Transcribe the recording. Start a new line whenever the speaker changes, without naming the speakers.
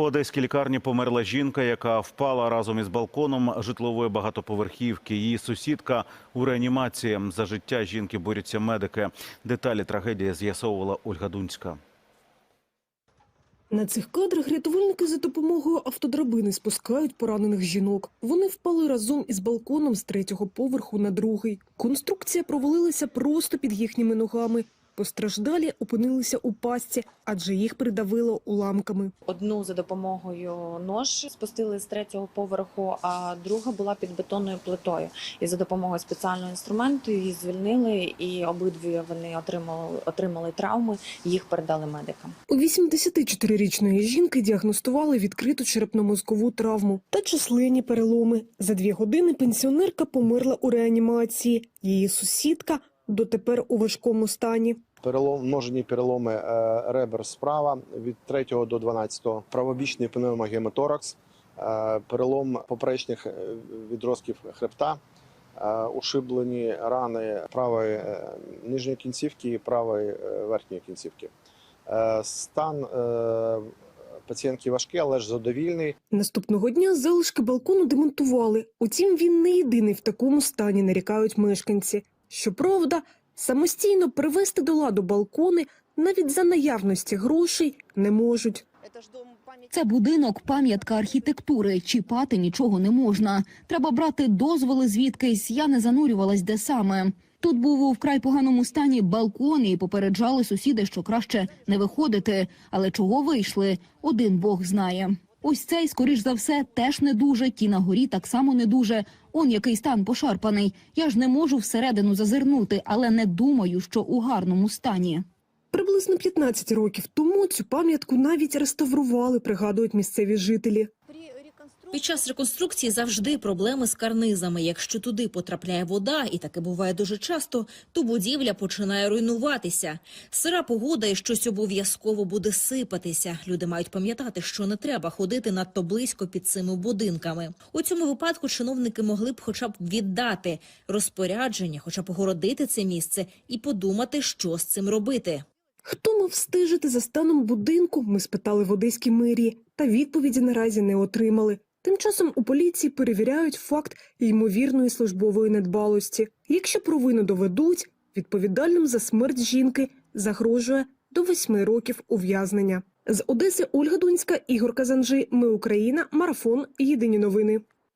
У одеській лікарні померла жінка, яка впала разом із балконом житлової багатоповерхівки. Її сусідка у реанімації. За життя жінки борються медики. Деталі трагедії з'ясовувала Ольга Дунська.
На цих кадрах рятувальники за допомогою автодрабини спускають поранених жінок. Вони впали разом із балконом з третього поверху на другий. Конструкція провалилася просто під їхніми ногами. Постраждалі опинилися у пастці, адже їх придавило уламками.
Одну за допомогою нож спустили з третього поверху, а друга була під бетонною плитою. І за допомогою спеціального інструменту її звільнили, і обидві вони отримали отримали травми. Їх передали медикам.
У 84-річної жінки діагностували відкриту черепно-мозкову травму та численні переломи. За дві години пенсіонерка померла у реанімації. Її сусідка дотепер у важкому стані.
Перелом, множені переломи е, ребер справа від 3 до 12, правобічний пневмогемоторакс, е, перелом поперечних е, відростків хребта, ушиблені рани правої нижньої кінцівки і правої верхньої кінцівки. Стан пацієнтки важкий, але ж задовільний.
Наступного дня залишки балкону демонтували. Утім, він не єдиний в такому стані, нарікають мешканці. Щоправда, самостійно привести до ладу балкони навіть за наявності грошей не можуть.
Це будинок, пам'ятка архітектури. Чіпати нічого не можна. Треба брати дозволи звідкись. Я не занурювалась де саме. Тут був у вкрай поганому стані балкон і попереджали сусіди, що краще не виходити. Але чого вийшли? Один Бог знає. Ось цей, скоріш за все, теж не дуже. Ті на горі так само не дуже. Он який стан пошарпаний. Я ж не можу всередину зазирнути, але не думаю, що у гарному стані.
Приблизно 15 років тому цю пам'ятку навіть реставрували, пригадують місцеві жителі.
Під час реконструкції завжди проблеми з карнизами. Якщо туди потрапляє вода, і таке буває дуже часто, то будівля починає руйнуватися. Сира погода і щось обов'язково буде сипатися. Люди мають пам'ятати, що не треба ходити надто близько під цими будинками. У цьому випадку чиновники могли б хоча б віддати розпорядження, хоча б огородити це місце і подумати, що з цим робити.
Хто мав стежити за станом будинку, ми спитали в Одеській мерії, та відповіді наразі не отримали. Тим часом у поліції перевіряють факт ймовірної службової недбалості. Якщо провину доведуть, відповідальним за смерть жінки загрожує до восьми років ув'язнення. З Одеси Ольга Дунська, Ігор Казанжи. Ми Україна. Марафон. Єдині новини.